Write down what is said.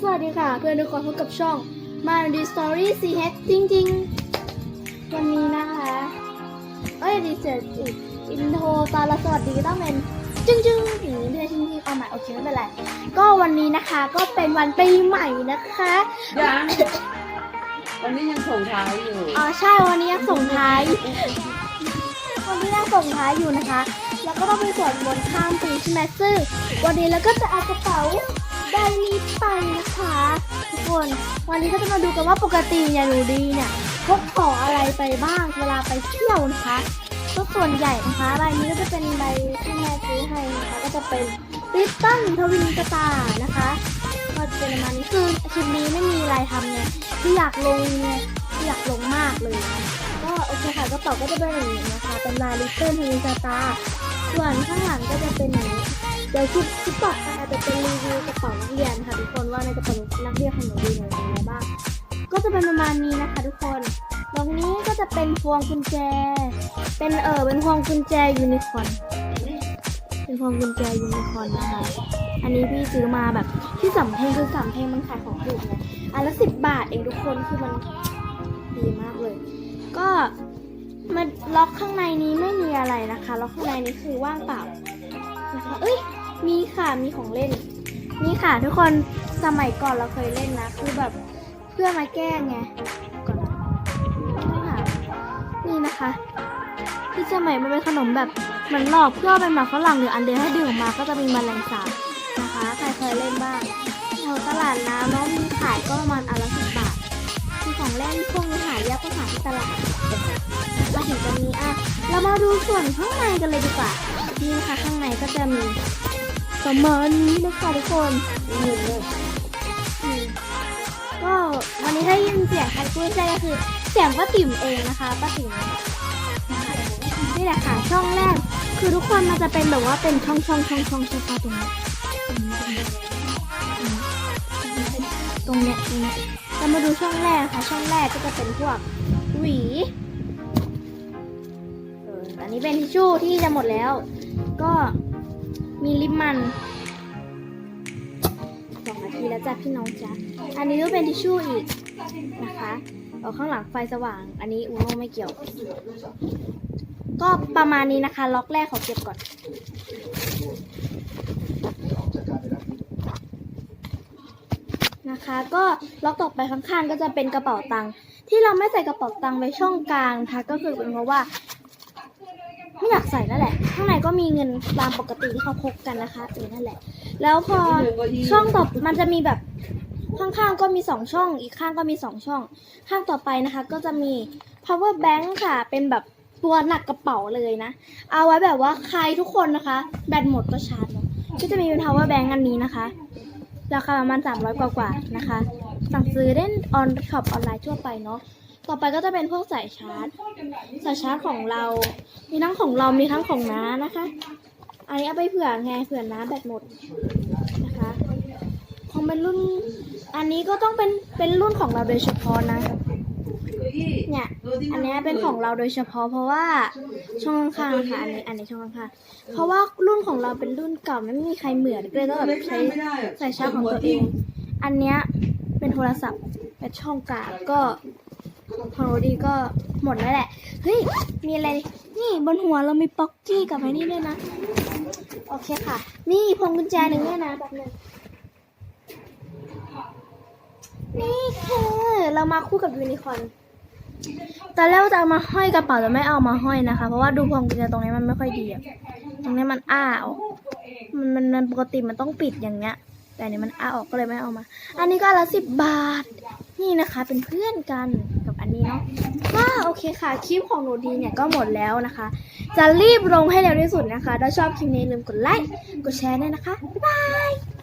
สวัสดีค่ะ เพื่อนทุกคนพบกับช่องมาดีสตอรี่ซีเฮดจริง ๆ วันนี้นะคะ เอ้ยดีเจอีกอินโทรตอนละสวัสดีก็ต้องเป็นจึ้งจึ้งๆอย่างนี้ไม่ได้จริงๆเอาใหม่โอเคไม่เป็นไร ก็วันนี้นะคะก็เป็นวันปีใหม่นะคะยังวันนี้ยังส่งท้ายอยู่อ๋อใช่วันนี้ยังส่งท้ายวันนี้ยังส่งท้ายอยู่นะคะ แล้วก็ต้องไปสวดมนต์ข้ามปีใช่ไหมซึ่งวันนี้เราก็จะเอากระเป๋า คนวันนี้ก็จะมาดูกันว่าปกติเนี่ยหนูดีเนี่ยพกของอะไรไปบ้างเวลาไปเที่ยวนะคะก็ส่วนใหญ่นะคะใบนี้ก็จะเป็นใบที่แม่ซื้อให้นะคะก็จะเป็นริบบิ้นทวินกระตานะคะก็จะเป็นประมาณนี้คือคลิปนี้ไม่มีอะไรทำเนี่ยที่อยากลงเนี่ยที่อยากลงมากเลย ก็โอเคค่ะกระเป๋าก็จะเป็นอย่างนี้นะคะเป็นลายลิตเติ้ลทวินสตาร์ ส่วนข้างหลังก็จะเป็นอย่างนี้เดี๋ยวคลิปคลิปต่อไปอาจจะเป็นรีวิวกระเป๋านักเรียนค่ะทุกคนว่าในกระเป๋านักเรียนของหนูดีหนูมีอะไรบ้าง ก็จะเป็นประมาณนี้นะคะ ทุกคนตรงนี้ก็จะเป็นพวงกุญแจ เป็นเออเป็นพวงกุญแจยูนิคอร์นเป็นพวงกุญแจยูนิคอร์นนะคะ อันนี้พี่ซื้อมาแบบที่สำเพ็งคือสำเพ็งมันขายของถูกไงอันละสิบบาทเองทุกคนคือมันดีมากเลย ก็ ล็อกข้างในนี้ไม่มีอะไรนะคะ ล็อกข้างในนี้คือว่างเปล่านะคะเอ้ย มีค่ะ มีของเล่น นี่ค่ะ ทุกคน สมัยก่อนเราเคยเล่นนะ คือแบบเพื่อมาแก้งไงก่อนนะนี่ค่ะนี่นะคะ ที่สมัยมันเป็นขนมแบบเหมือนหลอกเพื่อเป็นหมาฝรั่งหรืออันเดียให้ดื่มมาก็จะมีมแมลงสาบนะคะ ใครเคยเล่นบ้างแถวตลาดน้ำเน้องมีขายก็ประมาณอันละสิบบาทคือของเล่นพวกนี้หายากก็หาที่ตลาด มาถึงตรงนี้อะเรามาดูส่วนข้างในกันเลยดีกว่า นี่นะคะข้างในก็จะมีประมาณนี้นะคะทุกคนอืมก็วันนี้ถ้ายินเสียงใครพูดใจก็คือเสียงป้าติ๋มเองนะคะป้าติ๋มนี่แหละค่ะช่องแรก คือทุกคนมันจะเป็นแบบว่าเป็นช่องช่องช่องช่องเฉพาะตรงนี้ตรงเนี้ยตรงเนี้ยเรามาดูช่องแรกค่ะ ช่องแรกก็จะเป็นพวกหวี นี้เป็นทิชชู่ที่จะหมดแล้ว ก็มีลิปมันสองนาทีแล้วจ้ะพี่น้องจ้ะอันนี้ก็เป็นทิชชู่อีกนะคะเอาข้างหลังไฟสว่าง อันนี้อูโนไม่เกี่ยว ก็ประมาณนี้นะคะ ล็อกแรกขอเก็บก่อนนะคะก็ล็อกต่อไปข้างๆก็จะเป็นกระเป๋าตังค์ที่เราไม่ใส่กระเป๋าตังค์ไว้ช่องกลางนะคะก็คือเป็นเพราะว่า ไม่อยากใส่นั่นแหละ ข้างในก็มีเงินตามปกติที่เขาพกกันนะคะเออนั่นแหละ แล้วพอช่องต่อมันจะมีแบบข้างๆก็มีสองช่อง อีกข้างก็มีสองช่อง ข้างต่อไปนะคะ ก็จะมี power bank ค่ะ เป็นแบบตัวหนักกระเป๋าเลยนะ เอาไว้แบบว่าใครทุกคนนะคะ แบตหมดก็ชาร์จเนาะก็จะมีเป็น power bank อันนี้นะคะ ราคาประมาณ300 กว่ากว่าๆนะคะ สั่งซื้อได้ออนช็อปออนไลน์ทั่วไปเนาะ ต่อไปก็จะเป็นพวกสายชาร์จ สายชาร์จของเรา มีทั้งของเรามีทั้งของน้านะคะ อันนี้เอาไปเผื่อไงเผื่อน้าแบตหมดนะคะของเป็นรุ่น อันนี้ก็ต้องเป็นเป็นรุ่นของเราโดยเฉพาะนะเนี่ย อันนี้เป็นของเราโดยเฉพาะเพราะว่าช่องข้างๆค่ะ อันนี้ อันนี้ช่องข้างๆเพราะว่ารุ่นของเราเป็นรุ่นเก่าไม่มีใครเหมือนก็เลยต้องแบบใช้ใส่ชาร์จของตัวเอง อันเนี้ยเป็นโทรศัพท์เป็นช่องกลางก็ ของโรดีก็หมดแล้วแหละ เฮ้ย มีอะไร นี่บนหัวเรามีป๊อกกี้กับไอ้นี่ด้วยนะ โอเคค่ะ นี่พวงกุญแจหนึ่งเนี่ยนะแบบหนึงนี่คือเรามาคู่กับยูนิคอนตอนแรกว่าจะเอามาห้อยกระเป๋าแต่ไม่เอามาห้อยนะคะ เพราะว่าดูพวงกุญแจตรงนี้มันไม่ค่อยดีอะตรงนี้มันอ้าออกมันมันมันปกติมันต้องปิดอย่างเงี้ย แต่อันนี้มันอ้าออกก็เลยไม่เอามา อันนี้ก็ละสิบบาท นี่นะคะเป็นเพื่อนกัน อันนี้เนาะก็โอเคค่ะ คลิปของหนูดีเนี่ยก็หมดแล้วนะคะ จะรีบลงให้เร็วที่สุดนะคะ ถ้าชอบคลิปนี้ยลืมกดไลค์ กดแชร์ด้วยนะคะ บ๊ายบาย